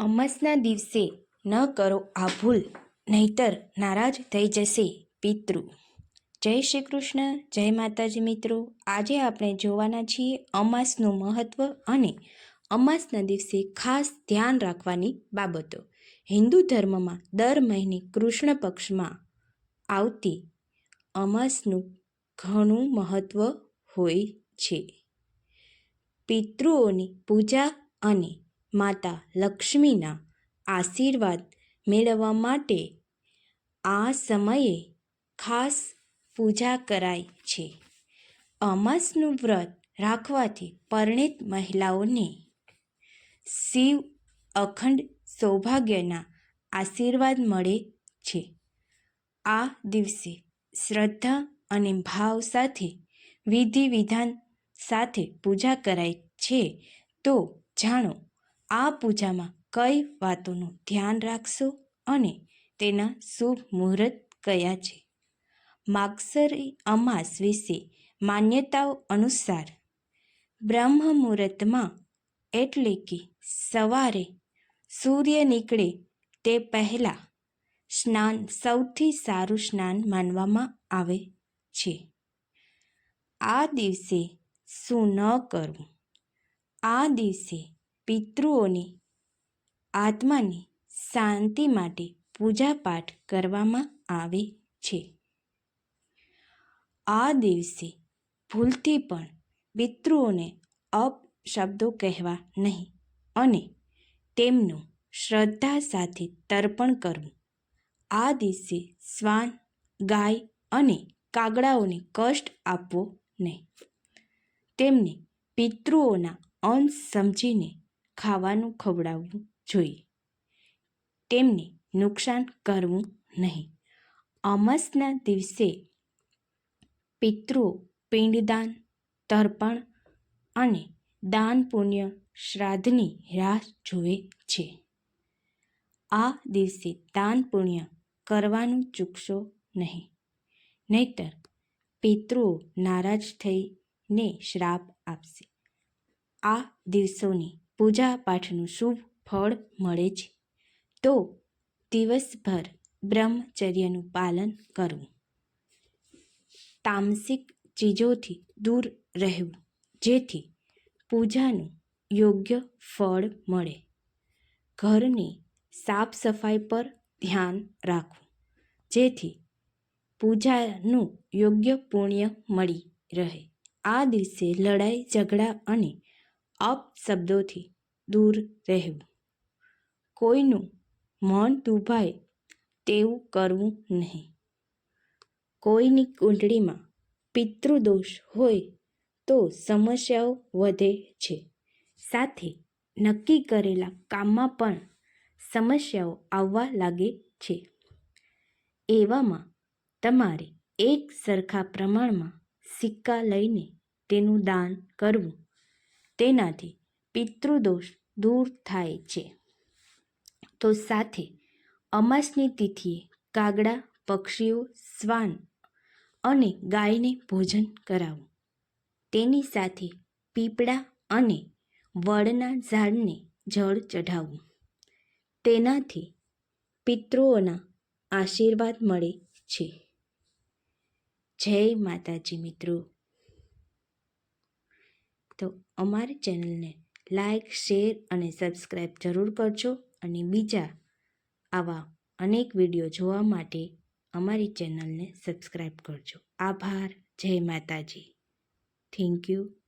અમાસના દિવસે ન કરો આ ભૂલ, નહીતર નારાજ થઈ જશે પિતૃ. જય શ્રી કૃષ્ણ જય માતાજી મિત્રો. આજે આપણે જોવાના છીએ અમાસનું મહત્ત્વ અને અમાસના દિવસે ખાસ ધ્યાન રાખવાની બાબતો. હિન્દુ ધર્મમાં દર મહિને કૃષ્ણ પક્ષમાં આવતી અમાસનું ઘણું મહત્ત્વ હોય છે. પિતૃઓની પૂજા અને માતા લક્ષ્મીના આશીર્વાદ મેળવવા માટે આ સમયે ખાસ પૂજા કરાય છે. અમાસનું વ્રત રાખવાથી પરણિત મહિલાઓને શિવ અખંડ સૌભાગ્યના આશીર્વાદ મળે છે. આ દિવસે શ્રદ્ધા અને ભાવ સાથે વિધિ વિધાન સાથે પૂજા કરાય છે. તો જાણો આ પૂજામાં કઈ વાતોનું ધ્યાન રાખશો અને તેના શુભ મુહૂર્ત કયા છે? માગસરી અમાસ વિશે માન્યતાઓ અનુસાર બ્રહ્મ મુહૂર્તમાં એટલે કે સવારે સૂર્ય નીકળે તે પહેલાં સ્નાન સૌથી સારું સ્નાન માનવામાં આવે છે. આ દિવસે શું ન કરવું? આ દિવસે પિતૃઓની આત્માની શાંતિ માટે પૂજાપાઠ કરવામાં આવે છે. આ દિવસે ભૂલથી પણ પિતૃઓને અપશબ્દો કહેવા નહીં અને તેમનું શ્રદ્ધા સાથે તર્પણ કરવું. આ દિવસે શ્વાન, ગાય અને કાગડાઓને કષ્ટ આપવો નહીં. તેમને પિતૃઓના અંશ સમજીને ખાવાનું ખવડાવવું જોઈએ. તેમને નુકસાન કરવું નહીં. અમાસના દિવસે પિતૃઓ પિંડદાન, તર્પણ અને દાન પુણ્ય શ્રાદ્ધની રાહ જુએ છે. આ દિવસે દાન પુણ્ય કરવાનું ચૂકશો નહીં. નહીતર પિતૃઓ નારાજ થઈને શ્રાપ આપશે. આ દિવસોની પૂજા પાઠનું શુભ ફળ મળે છે. તો દિવસભર બ્રહ્મચર્યનું પાલન કરવું. તામસિક ચીજોથી દૂર રહેવું, જેથી પૂજાનું યોગ્ય ફળ મળે. ઘરની સાફ સફાઈ પર ધ્યાન રાખવું, જેથી પૂજાનું યોગ્ય પુણ્ય મળી રહે. આ દિવસે લડાઈ, ઝઘડા અને અપશબ્દોથી દૂર રહેવું. કોઈનું મન દુભાય તેવું કરવું નહીં. કોઈની કુંડળીમાં પિતૃદોષ હોય તો સમસ્યાઓ વધે છે. સાથે નક્કી કરેલા કામમાં પણ સમસ્યાઓ આવવા લાગે છે. એવામાં તમારે એક સરખા પ્રમાણમાં સિક્કા લઈને તેનું દાન કરવું. તેનાથી પિતૃદોષ દૂર થાય છે. તો સાથે અમાસની તિથિએ કાગડા, પક્ષીઓ, શ્વાન અને ગાયને ભોજન કરાવવું તેની સાથે પીપળા અને વડના ઝાડને જળ ચઢાવવું તેનાથી પિતૃઓના આશીર્વાદ મળે છે. જય માતાજી મિત્રો. તો અમારી ચેનલને લાઇક શેર અને સબસ્ક્રાઈબ જરૂર કરજો અને બીજા આવા અનેક વીડિયો જોવા માટે અમારી ચેનલને સબસ્ક્રાઈબ કરજો. આભાર. જય માતાજી. Thank you.